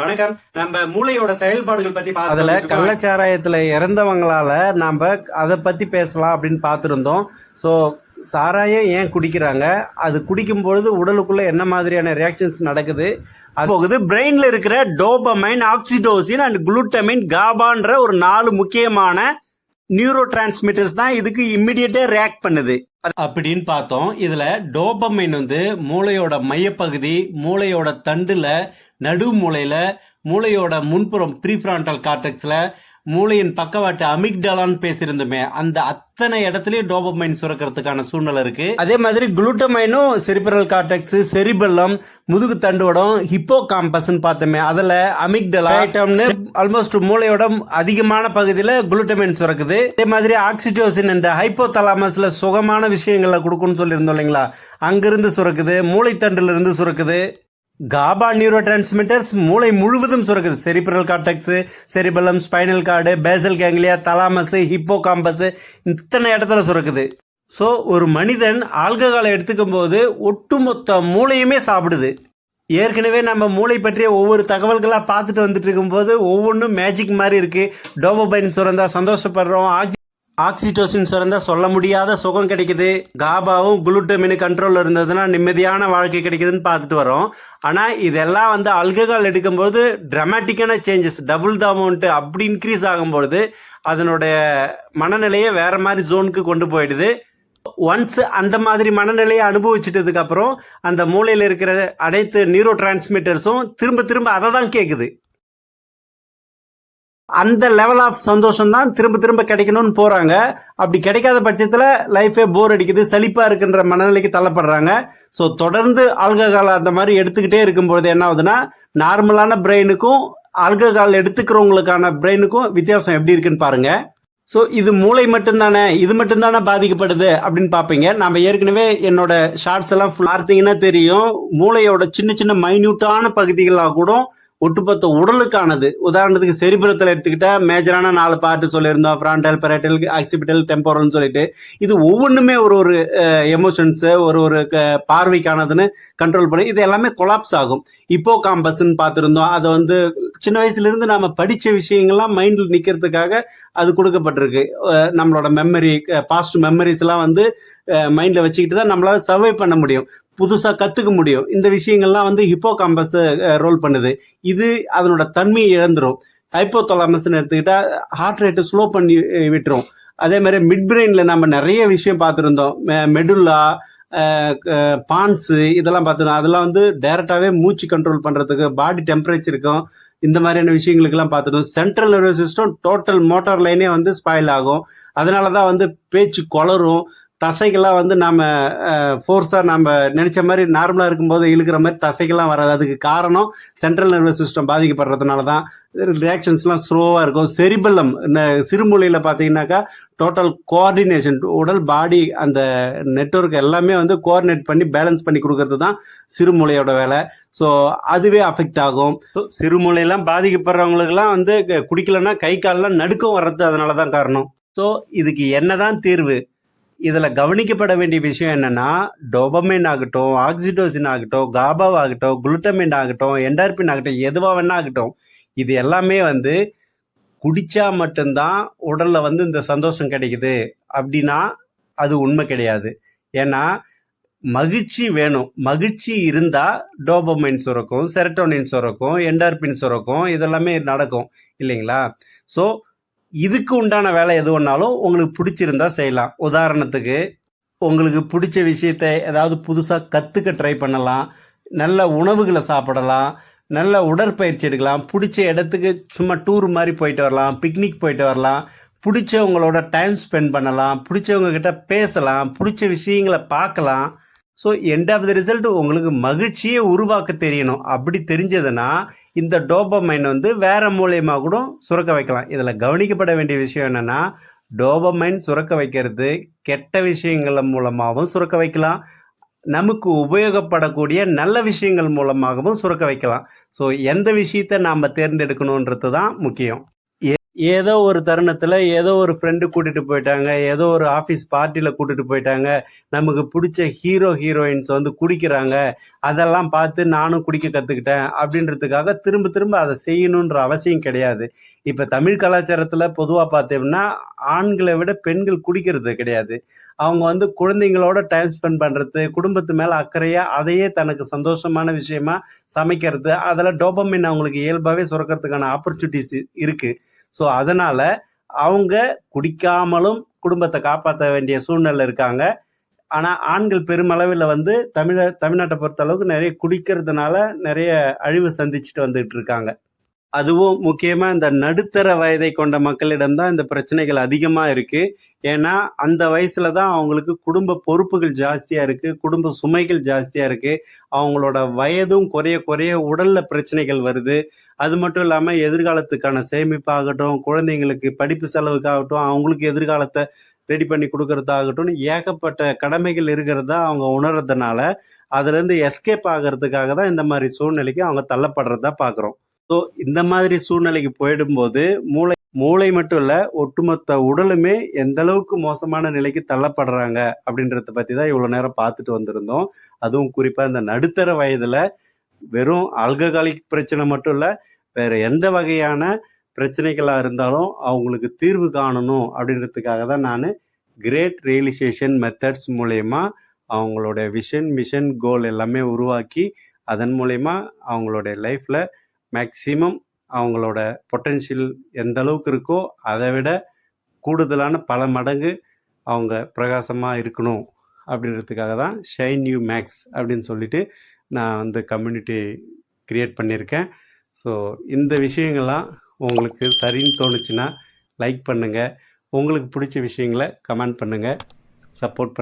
வணக்கம். நம்ம மூளையோட செயல்பாடுகள் பத்தி அதுல. கள்ளச்சாராயத்துல இறந்தவங்களால நாம அதை பத்தி பேசலாம் அப்படின்னு பார்த்துருந்தோம். ஸோ சாராயம் ஏன் குடிக்கிறாங்க? அது குடிக்கும் பொழுது உடலுக்குள்ள என்ன மாதிரியான ரியாக்ஷன்ஸ் நடக்குது? அது போகுது பிரெயின்ல இருக்கிற டோபமைன் ஆக்சிடோசின் அண்ட் குளுட்டமைன் காபான்ற ஒரு நாலு முக்கியமான நியூரோ டிரான்ஸ்மிட்டர்ஸ் தான் இதுக்கு இம்மிடியட்டா ரியாக்ட் பண்ணுது. அப்படின்னு பார்த்தோம். இதுல டோபமைன் வந்து மூளையோட மையப்பகுதி மூளையோட தண்டுல நடு மூளையில மூளையோட முன்புறம் ப்ரீஃப்ரான்டல் கார்டெக்ஸ்ல மூளையின் பக்கவாட்டு அமிக்டலான்னு பேசியிருந்தோமே அந்த அத்தனை இடத்துலயும் டோபமைன் சுரக்கிறதுக்கான சூழ்நிலை இருக்கு. அதே மாதிரி குளுட்டமைனும் செரிபரல் கார்டெக்ஸ் செரிபெல்லம் முதுகு தண்டுவடம் ஹிப்போ காம்பஸ்ன்னு பார்த்தோமே அதுல அமிக்டலா ஆல்மோஸ்ட் மூளையோட அதிகமான பகுதியில குளுட்டமைன் சுரக்குது. அதே மாதிரி ஆக்சிடோசின் இந்த ஹைப்போதலாமஸ்ல சுகமான விஷயங்களை கொடுக்கும்னு சொல்லியிருந்தோம் இல்லைங்களா? அங்கிருந்து சுரக்குது மூளைத்தண்டுல இருந்து சுரக்குது. காபா நியூரோ டிரான்ஸ்மிட்டர்ஸ் மூளை முழுவதும் சுரக்குது. Cerebral cortex cerebellum spinal cord basal ganglia தலாமஸு hippocampus இத்தனை இடத்துல சுரக்குது. ஸோ ஒரு மனிதன் ஆல்கஹாலை எடுத்துக்கும் போது ஒட்டுமொத்த மூளையுமே சாப்பிடுது. ஏற்கனவே நம்ம மூளை பற்றிய ஒவ்வொரு தகவல்களாக பார்த்துட்டு வந்துட்டு இருக்கும்போது ஒவ்வொன்றும் மேஜிக் மாதிரி இருக்குது டோபோபைன் சுரந்தா சந்தோஷப்படுறோம். ஆக்சி ஆக்சிடோசின் சிறந்தால் சொல்ல முடியாத சுகம் கிடைக்குது. காபாவும் குளுட்டமின் கண்ட்ரோலில் இருந்ததுன்னா நிம்மதியான வாழ்க்கை கிடைக்குதுன்னு பார்த்துட்டு வரோம். ஆனால் இதெல்லாம் வந்து அல்கஹால் எடுக்கும்போது ட்ரமாட்டிக்கான சேஞ்சஸ் டபுள் த அமௌண்ட்டு அப்படி இன்க்ரீஸ் ஆகும்பொழுது அதனுடைய மனநிலையை வேறு மாதிரி ஜோனுக்கு கொண்டு போயிடுது. ஒன்ஸ் அந்த மாதிரி மனநிலையை அனுபவிச்சிட்டதுக்கப்புறம் அந்த மூளையில் இருக்கிற அனைத்து நியூரோ டிரான்ஸ்மிட்டர்ஸும் திரும்ப திரும்ப அதை தான் கேட்குது அந்த லெவல் ஆஃப் சந்தோஷம் தான் திரும்ப திரும்ப கிடைக்கணும்னு போறாங்க. அப்படி கிடைக்காத பட்சத்தில் லைஃபே போர் அடிக்குது சலிப்பாக இருக்குன்ற மனநிலைக்கு தள்ளப்படுறாங்க. ஸோ தொடர்ந்து ஆல்கஹால் அந்த மாதிரி எடுத்துக்கிட்டே இருக்கும்பொழுது என்ன ஆகுதுன்னா நார்மலான பிரெயினுக்கும் ஆல்கஹால் எடுத்துக்கிறவங்களுக்கான பிரெயினுக்கும் வித்தியாசம் எப்படி இருக்குன்னு பாருங்க. ஸோ இது மூளை மட்டும்தானே இது மட்டும்தானே பாதிக்கப்படுது அப்படின்னு பார்ப்பீங்க நம்ம ஏற்கனவே என்னோட ஷார்ட்ஸ் எல்லாம் பார்த்தீங்கன்னா தெரியும். மூளையோட சின்ன சின்ன மைன்யூட்டான பகுதிகளாக கூட ஒட்டுமொத்த உடலுக்கானது. உதாரணத்துக்கு செரிபுரத்தில் எடுத்துக்கிட்டா மேஜரான நாலு பார்ட்டு சொல்லியிருந்தோம். ஃப்ராண்டல் பெரட்டல் ஆக்சிபிட்டல் டெம்போரல்னு சொல்லிட்டு. இது ஒவ்வொன்றுமே ஒரு ஒரு எமோஷன்ஸு ஒரு ஒரு க- பார்வைக்கானதுன்னு கண்ட்ரோல் பண்ணி இது எல்லாமே கொலாப்ஸ் ஆகும். இப்போ காம்பஸ்ன்னு பார்த்துருந்தோம். அதை வந்து சின்ன வயசுலேருந்து நாம் படித்த விஷயங்கள்லாம் மைண்டில் நிற்கிறதுக்காக அது கொடுக்கப்பட்டிருக்கு. நம்மளோட மெமரி பாஸ்ட் மெமரிஸ்லாம் வந்து மைண்டில் வச்சுக்கிட்டு தான் நம்மளால் சர்வை பண்ண முடியும். புதுசாக கற்றுக்க முடியும். இந்த விஷயங்கள்லாம் வந்து ஹிப்போ காம்பஸ் ரோல் பண்ணுது. இது அதனோட தன்மையை இழந்துரும். ஹைப்போதலாமஸ்ன்னு எடுத்துக்கிட்டால் ஹார்ட் ரேட்டை ஸ்லோ பண்ணி விட்டுரும். அதே மாதிரி மிட் பிரெயினில் நம்ம நிறைய விஷயம் பார்த்துருந்தோம். மெடுல்லா பான்ஸு இதெல்லாம் பார்த்துருந்தோம். அதெல்லாம் வந்து டைரெக்டாகவே மூச்சு கண்ட்ரோல் பண்ணுறதுக்கு பாடி டெம்பரேச்சருக்கும் இந்த மாதிரியான விஷயங்களுக்கெல்லாம் பார்த்துருந்தோம். Central nervous system total motor லைனே வந்து ஸ்பாயில் ஆகும். அதனால தான் வந்து பேச்சு குளரும். தசைகள்லாம் வந்து நம்ம ஃபோர்ஸாக நம்ம நினச்ச மாதிரி நார்மலாக இருக்கும்போது இழுக்கிற மாதிரி தசைகள்லாம் வராது. அதுக்கு காரணம் சென்ட்ரல் நர்வஸ் சிஸ்டம் பாதிக்கப்படுறதுனால தான் ரியாக்ஷன்ஸ்லாம் ஸ்லோவாக இருக்கும். செரிபல்லம் சிறுமூலையில் பார்த்தீங்கன்னாக்கா டோட்டல் கோஆர்டினேஷன் உடல் பாடி அந்த நெட்வொர்க் எல்லாமே வந்து கோஆர்டினேட் பண்ணி பேலன்ஸ் பண்ணி கொடுக்கறது தான் சிறுமூளையோட வேலை. ஸோ அதுவே அஃபெக்ட் ஆகும். So, சிறுமூளையெல்லாம் பாதிக்கப்படுறவங்களுக்குலாம் வந்து குடிக்கலன்னா கை கால்லாம் நடுக்கம் வர்றது அதனால தான் காரணம். ஸோ இதுக்கு என்னதான் தீர்வு? இதில் கவனிக்கப்பட வேண்டிய விஷயம் என்னன்னா டோபமைன் ஆகட்டும் ஆக்சிடோசின் ஆகட்டும் காபாவ் ஆகட்டும் குளுட்டமின் ஆகட்டும் என்டார்பின் ஆகட்டும் எதுவாக வேணா ஆகட்டும் இது எல்லாமே வந்து குடிச்சா மட்டும்தான் உடலில் வந்து இந்த சந்தோஷம் கிடைக்குது. அப்படின்னா அது உண்மை கிடையாது. ஏன்னா மகிழ்ச்சி வேணும். மகிழ்ச்சி இருந்தால் டோபமைன் சுரக்கும் செரட்டோனின் சுரக்கும் என்டார்பின் சுரக்கும் இதெல்லாமே நடக்கும். இல்லைங்களா? ஸோ இதுக்கு உண்டான வேலை எது ஒன்றாலும் உங்களுக்கு பிடிச்சிருந்தா செய்யலாம். உதாரணத்துக்கு உங்களுக்கு பிடிச்ச விஷயத்தை ஏதாவது புதுசாக கற்றுக்க ட்ரை பண்ணலாம். நல்ல உணவுகளை சாப்பிடலாம். நல்ல உடற்பயிற்சி எடுக்கலாம். பிடிச்ச இடத்துக்கு சும்மா டூர் மாதிரி போயிட்டு வரலாம். பிக்னிக் போயிட்டு வரலாம். பிடிச்சவங்களோட டைம் ஸ்பெண்ட் பண்ணலாம். பிடிச்சவங்க கிட்ட பேசலாம். பிடிச்ச விஷயங்களை பார்க்கலாம். So end of the result உங்களுக்கு மகிழ்ச்சியை உருவாக்க தெரியணும். அப்படி தெரிஞ்சதுன்னா இந்த டோபமைன் வந்து வேறு மூலியமாக கூட சுரக்க வைக்கலாம். இதில் கவனிக்கப்பட வேண்டிய விஷயம் என்னென்னா டோபமைன் சுரக்க வைக்கிறது கெட்ட விஷயங்கள் மூலமாகவும் சுரக்க வைக்கலாம். நமக்கு உபயோகப்படக்கூடிய நல்ல விஷயங்கள் மூலமாகவும் சுரக்க வைக்கலாம். ஸோ எந்த விஷயத்தை நாம் தேர்ந்தெடுக்கணுன்றது தான் முக்கியம். ஏ- ஏதோ ஒரு தருணத்தில் ஏதோ ஒரு ஃப்ரெண்டு கூட்டிகிட்டு போயிட்டாங்க ஏதோ ஒரு ஆஃபீஸ் பார்ட்டியில் கூட்டிகிட்டு போயிட்டாங்க நமக்கு பிடிச்ச ஹீரோ ஹீரோயின்ஸ் வந்து குடிக்கிறாங்க அதெல்லாம் பார்த்து நானும் குடிக்க கற்றுக்கிட்டேன் அப்படின்றதுக்காக திரும்ப திரும்ப அதை செய்யணுன்ற அவசியம் கிடையாது. இப்போ தமிழ் கலாச்சாரத்தில் பொதுவாக பார்த்தோம்னா ஆண்களை விட பெண்கள் குடிக்கிறது கிடையாது. அவங்க வந்து குழந்தைங்களோட டைம் ஸ்பெண்ட் பண்ணுறது குடும்பத்து மேலே அக்கறையாக அதையே தனக்கு சந்தோஷமான விஷயமா சமைக்கிறது அதில் டோபமின் அவங்களுக்கு இயல்பாகவே சுரக்கிறதுக்கான ஆப்பர்ச்சுனிட்டிஸ் இருக்குது ஸோ அதனால் அவங்க குடிக்காமலும் குடும்பத்தை காப்பாற்ற வேண்டிய சூழ்நிலை இருக்காங்க. ஆனால் ஆண்கள் பெருமளவில் வந்து தமிழ தமிழ்நாட்டை பொறுத்த அளவுக்கு நிறைய குடிக்கிறதுனால நிறைய அழிவு சந்திச்சுட்டு வந்துட்டு இருக்காங்க. அதுவும் முக்கியமாக இந்த நடுத்தர வயதை கொண்ட மக்களிடம் தான் இந்த பிரச்சனைகள் அதிகமாக இருக்குது ஏன்னா அந்த வயசில் தான் அவங்களுக்கு குடும்ப பொறுப்புகள் ஜாஸ்தியாக இருக்குது குடும்ப சுமைகள் ஜாஸ்தியாக இருக்குது அவங்களோட வயதும் குறைய குறைய உடலில் பிரச்சனைகள் வருது. அது மட்டும் இல்லாமல் எதிர்காலத்துக்கான சேமிப்பாகட்டும் குழந்தைங்களுக்கு படிப்பு செலவுக்காகட்டும் அவங்களுக்கு எதிர்காலத்தை ரெடி பண்ணி கொடுக்கறதாகட்டும் ஏகப்பட்ட கடமைகள் இருக்கிறதா அவங்க உணர்றதுனால அதுலேருந்து எஸ்கேப் ஆகிறதுக்காக தான் இந்த மாதிரி சூழ்நிலைக்கு அவங்க தள்ளப்படுறதா பார்க்குறோம் ஸோ இந்த மாதிரி சூழ்நிலைக்கு போயிடும்போது மூளை மூளை மட்டும் இல்லை ஒட்டுமொத்த உடலுமே எந்த அளவுக்கு மோசமான நிலைக்கு தள்ளப்படுறாங்க அப்படின்றத பற்றி தான் இவ்வளோ நேரம் பார்த்துட்டு வந்திருந்தோம். அதுவும் குறிப்பாக இந்த நடுத்தர வயதில் வெறும் ஆல்கஹாலிக் பிரச்சனை மட்டும் இல்லை வேறு எந்த வகையான பிரச்சனைகளாக இருந்தாலும் அவங்களுக்கு தீர்வு காணணும் அப்படின்றதுக்காக தான் நான் கிரேட் ரியலைசேஷன் மெத்தட்ஸ் மூலயமா அவங்களோட விஷன் மிஷன் கோல் எல்லாமே உருவாக்கி அதன் மூலயமா அவங்களோட லைஃப்பில் மேக்சிமம் அவங்களோட பொட்டென்ஷியல் எந்த அளவுக்கு இருக்கோ அதை விட கூடுதலான பல மடங்கு அவங்க பிரகாசமாக இருக்கணும் அப்படின்றதுக்காக தான் ஷைன் யூ மேக்ஸ் அப்படின்னு சொல்லிட்டு நான் வந்து கம்யூனிட்டி க்ரியேட் பண்ணியிருக்கேன். ஸோ இந்த விஷயங்கள்லாம் உங்களுக்கு சரின்னு தோணுச்சுன்னா லைக் பண்ணுங்கள் உங்களுக்கு பிடிச்ச விஷயங்களை கமெண்ட் பண்ணுங்கள் சப்போர்ட்